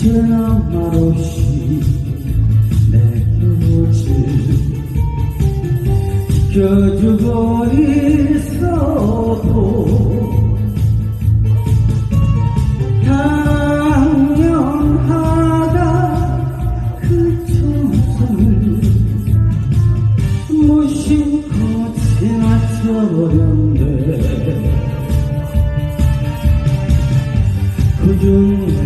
언제나 말없이 내 곁을 지켜주고 있어도 당연하다 그 정성을 무심코 지나쳐버렸네 그중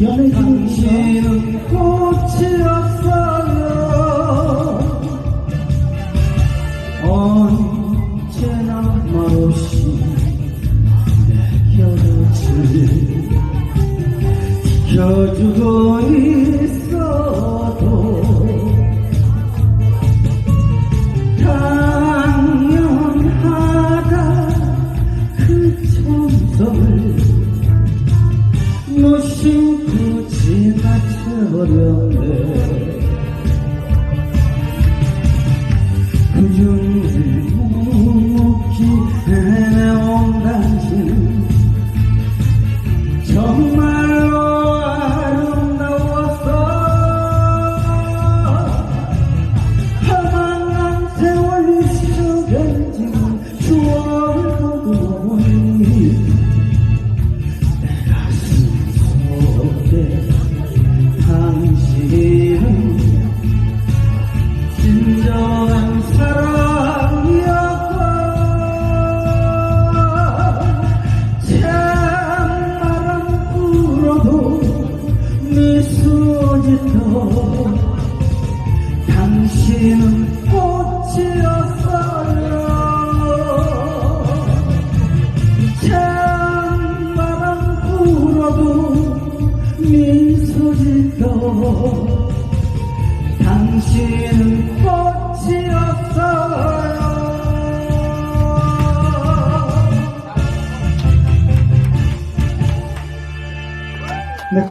연예인입니다. 당신은 꽃이었어요 언제나 말없이 내 곁을 지켜주고 있 무심코 지나쳐버렸네. 그중을 묵묵히 해내온 당신. 정말 당신은 꽃이었어요.